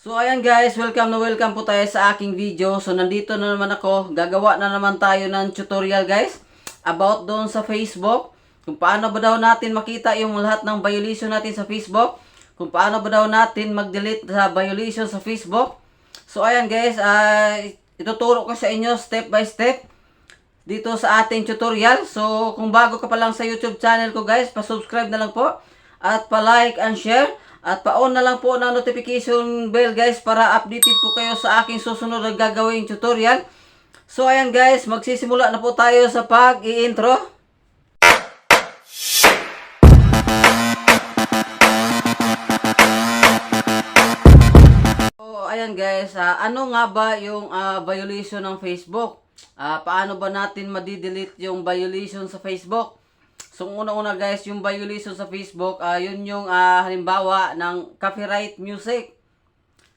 So ayan guys, welcome na welcome po tayo sa aking video. So nandito na naman ako, gagawa na naman tayo ng tutorial guys about doon sa Facebook. Kung paano ba daw natin makita yung lahat ng violation natin sa Facebook. Kung paano ba daw natin mag-delete sa violation sa Facebook. So ayan guys, ah, ituturo ko sa inyo step by step dito sa ating tutorial. So, kung bago ka pa lang sa YouTube channel ko guys, pa-subscribe na lang po. At pa-like and share. At pa-on na lang po ng notification bell guys para updated po kayo sa aking susunod na gagawing tutorial. So, ayan guys, magsisimula na po tayo sa pag-i-intro. So, ayan guys, ah, ano nga ba yung ah, violation ng Facebook? Ah, paano ba natin madidelete yung violation sa Facebook? So, una-una guys, yung violation sa Facebook, ah, yun yung ah, halimbawa ng copyright music.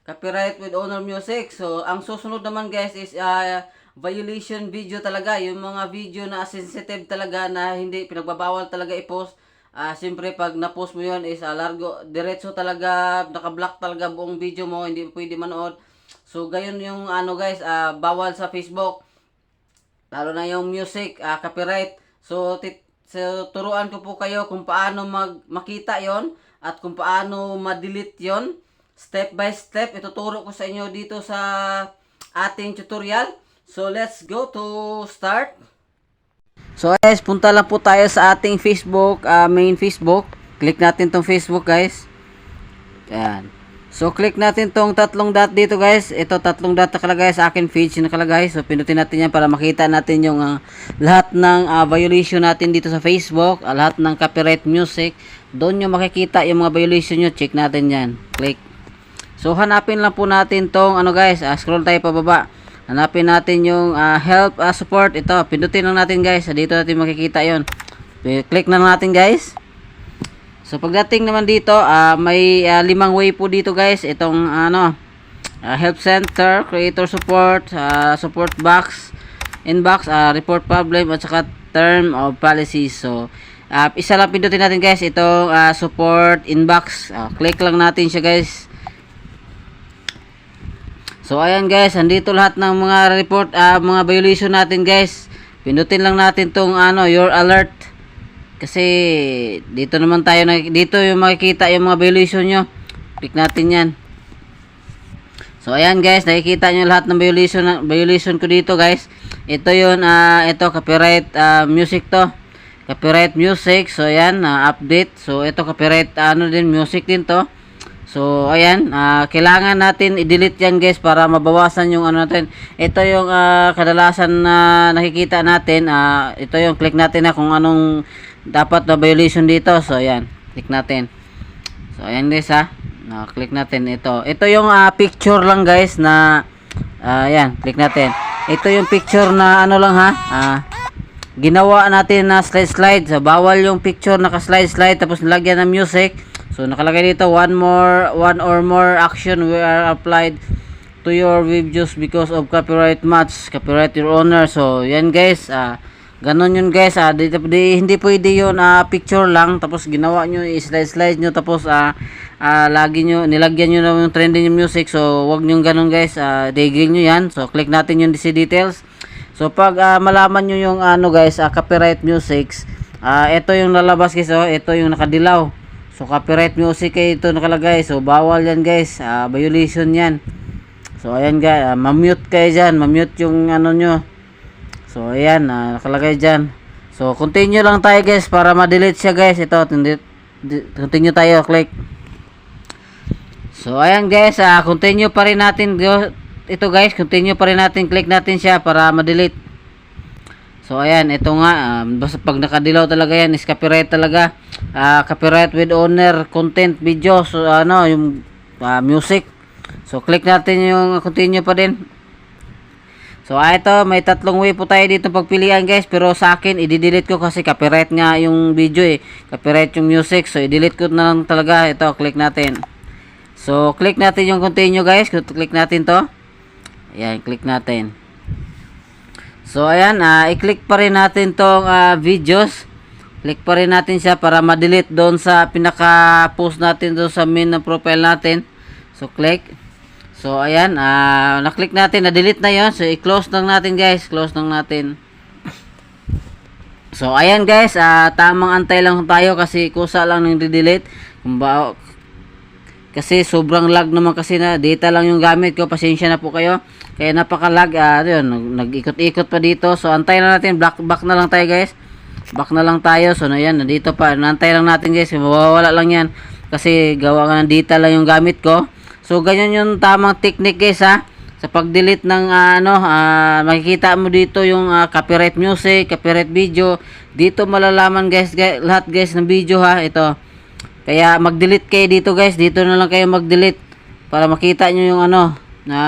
Copyright with owner music. So, ang susunod naman guys is ah, violation video talaga. Yung mga video na sensitive talaga na hindi pinagbabawal talaga i-post. Ah, siyempre pag na-post mo yun is ah, largo, diretso talaga, naka-block talaga buong video mo, hindi pwede manood. So, gayon yung ano guys, ah, bawal sa Facebook. Lalo na yung music, ah, copyright. So, tit so, turuan ko po kayo kung paano mag makita yon at kung paano ma-delete yon Step by step, ituturo ko sa inyo dito sa ating tutorial. So, let's go to start. So guys, punta lang po tayo sa ating Facebook, ah, main Facebook. Click natin tong Facebook guys. Ayan. So click natin tong tatlong dot dito guys. Ito tatlong dot nakalagay sa akin page nakalagay. So pinutin natin yan para makita natin yung ah, lahat ng ah, violation natin dito sa Facebook. ah, lahat ng copyright music. Doon nyo makikita yung mga violation nyo. Check natin yan. Click. So hanapin lang po natin tong ano guys. ah, scroll tayo pababa. Hanapin natin yung ah, help ah, support. Ito. Pindutin lang natin guys. Dito natin makikita yon. Click na natin guys. So pagdating naman dito, ah, may ah, limang way po dito guys. Itong ano, ah, help center, creator support, ah, support box, inbox, ah, report problem at saka term of policies. So ah, isa lang pindutin natin guys itong ah, support inbox. Ah, click lang natin siya guys. So ayan guys, andito lahat ng mga report, ah, mga violation natin guys. Pindutin lang natin tong ano, your alert. Kasi dito naman tayo dito yung makikita yung mga violation nyo. Click natin 'yan. So ayan guys, nakikita nyo lahat ng violation violation ko dito guys. Ito 'yon ah ito copyright ah, music to. Copyright music. So ayan, ah, update. So ito copyright ano din music din to. So ayan, ah, kailangan natin i-delete 'yan guys para mabawasan yung ano natin. Ito yung ah, kadalasan na nakikita natin. ah, ito yung click natin na kung anong dapat na violation dito. So ayan, click natin. So ayan guys ha. Na click natin ito. Ito yung ah, picture lang guys na ah, ayan, click natin. Ito yung picture na ano lang ha. Ah, ginawa natin na slide slide. So bawal yung picture naka slide slide tapos nilagyan ng music. So nakalagay dito one more one or more action were applied to your videos because of copyright match, copyright your owner. So yan guys, ah Ganon yun guys, ah, di, di, hindi pwede yun ah, picture lang tapos ginawa nyo, i-slide slide nyo tapos ah, ah, lagi nyo, nilagyan nyo na yung trending yung music. So wag nyo ganon guys, ah, digil nyo yan. So click natin yung DC details. So pag ah, malaman nyo yung ano guys, ah, copyright musics ah, ito yung lalabas guys, oh, ito yung nakadilaw so copyright music eh, ito nakalagay so bawal yan guys, ah, violation yan so ayan guys, ah, mamute kayo dyan, mamute yung ano nyo So, ayan, ah, nakalagay dyan. So, continue lang tayo guys para ma-delete siya guys. Ito, continue tayo, click. So, ayan guys, ah, continue pa rin natin. Ito guys, continue pa rin natin. Click natin siya para ma-delete. So, ayan, ito nga. Um, basta pag nakadilaw talaga yan, is copyright talaga. Ah, copyright with owner, content, video. So, ano, yung ah, music. So, click natin yung continue pa din. So, ah, ito, may tatlong way po tayo dito pagpilian guys. Pero sa akin, i-delete ko kasi copyright nga yung video eh. Copyright yung music. So, i-delete ko na lang talaga. Ito, click natin. So, click natin yung continue guys. Click natin to. Ayan, click natin. So, ayan, ah, i-click pa rin natin tong ah, videos. Click pa rin natin siya para ma-delete doon sa pinaka-post natin doon sa main na profile natin. So, click. So, ayan, ah, na-click natin, na-delete na yon So, i-close lang natin guys, close lang natin. So, ayan guys, ah, tamang antay lang tayo kasi kusa lang ng delete Kung ba, kasi sobrang lag naman kasi na data lang yung gamit ko. Pasensya na po kayo. Kaya napaka-lag. Yun, nag- nag-ikot-ikot pa dito. So, antay na natin. Back, back na lang tayo guys. Back na lang tayo. So, na yan, nandito pa. Nantay lang natin guys. Mawawala lang yan. Kasi gawa nga ng data lang yung gamit ko. So, ganyan yung tamang technique guys ha. Sa pag-delete ng ah, ano, ah, makikita mo dito yung ah, copyright music, copyright video. Dito malalaman guys, guys, lahat guys ng video ha. Ito. Kaya mag-delete kayo dito guys. Dito na lang kayo mag-delete para makita nyo yung ano na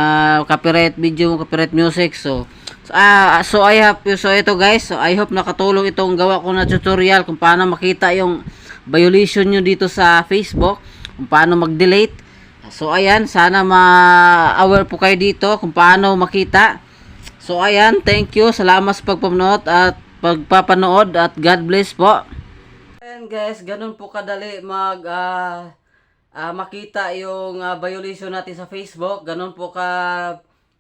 copyright video, copyright music. So, so, ah, so I hope so ito guys. So I hope nakatulong itong gawa ko na tutorial kung paano makita yung violation nyo dito sa Facebook, kung paano mag-delete. So ayan, sana ma-aware po kayo dito kung paano makita. So ayan, thank you. Salamat sa pagpapanood at pagpapanood at God bless po. Guys, ganun po kadali mag ah, ah, makita yung ah, violation natin sa Facebook. Ganun po ka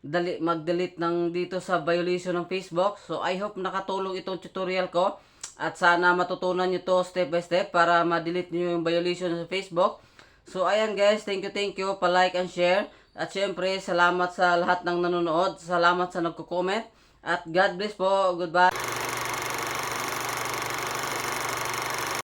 dali mag-delete ng dito sa violation ng Facebook. So I hope nakatulong itong tutorial ko at sana matutunan nyo to step by step para ma-delete nyo yung violation sa Facebook. So ayan guys, thank you, thank you. Pa-like and share. At syempre, salamat sa lahat ng nanonood. Salamat sa nagko-comment. At God bless po. Goodbye.